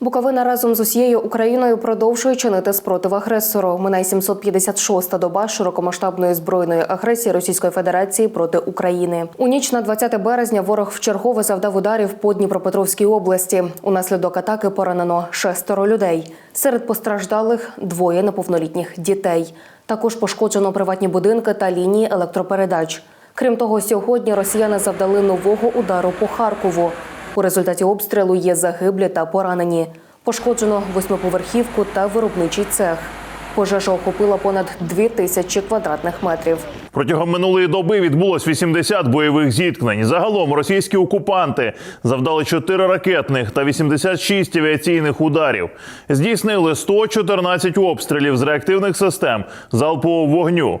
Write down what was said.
Буковина разом з усією Україною продовжує чинити спротив агресору. Минає 756-та доба широкомасштабної збройної агресії Російської Федерації проти України. У ніч на 20 березня ворог вчергове завдав ударів по Дніпропетровській області. Унаслідок атаки поранено шестеро людей. Серед постраждалих двоє неповнолітніх дітей. Також пошкоджено приватні будинки та лінії електропередач. Крім того, сьогодні росіяни завдали нового удару по Харкову. У результаті обстрілу є загиблі та поранені. Пошкоджено восьмиповерхівку та виробничий цех. Пожежа охопила понад дві тисячі квадратних метрів. Протягом минулої доби відбулось 80 бойових зіткнень. Загалом російські окупанти завдали 4 ракетних та 86 авіаційних ударів. Здійснили 114 обстрілів з реактивних систем залпового вогню.